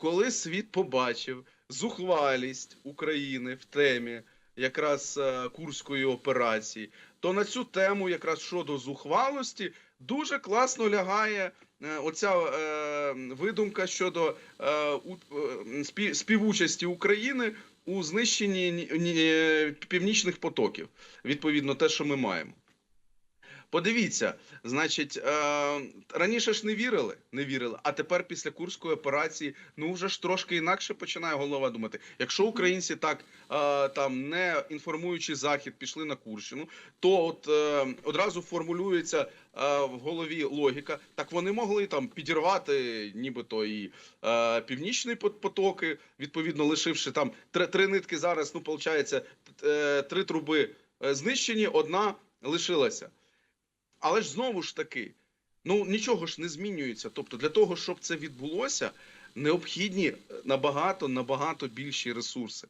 коли світ побачив зухвалість України в темі якраз е, курської операції, то на цю тему, якраз щодо зухвалості, дуже класно лягає е, оця е, видумка щодо е, е, спів- співучасті України у знищенні ні- ні- північних потоків. Відповідно, те, що ми маємо. Подивіться, значить, е, раніше ж не вірили, не вірили, а тепер після курської операції, ну вже ж трошки інакше починає голова думати. Якщо українці так е, там не інформуючи захід, пішли на Курщину, то от е, одразу формулюється е, в голові логіка. Так вони могли там підірвати, нібито і е, північні потоки, відповідно лишивши там три, три нитки зараз. Ну, виходить, е, три труби е, знищені, одна лишилася. Але ж знову ж таки, ну нічого ж не змінюється. Тобто, для того, щоб це відбулося, необхідні набагато набагато більші ресурси.